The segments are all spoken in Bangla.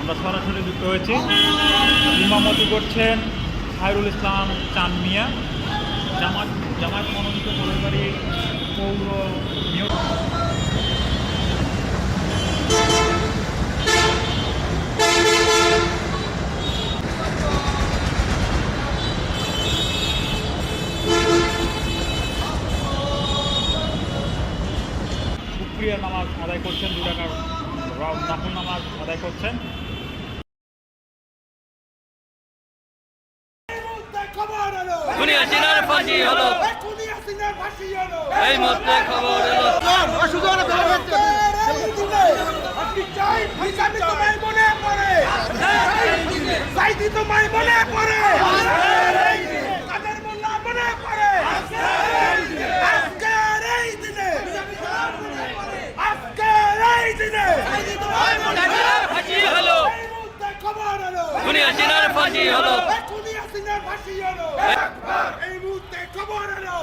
আমরা সরাসরি যুক্ত হয়েছি। ইমামতি করছেন খায়রুল ইসলাম চান মিয়া। জামাত জামাত মনোনীত পরিবারের পৌর নিয়োগ শুক্রিয়া নামাজ আদায় করছেন দু টাকার নাফুল নামাজ আদায় করছেন। এই খবর এলো। চাই মনে পড়ে। হাসিনার ফাঁসি হলো। এই মুহূর্তে খবর এলো।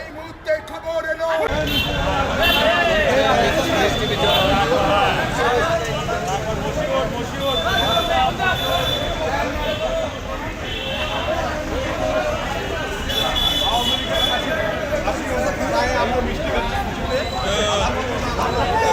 এই মুহূর্তে খবর এলো। আমরা মিষ্টি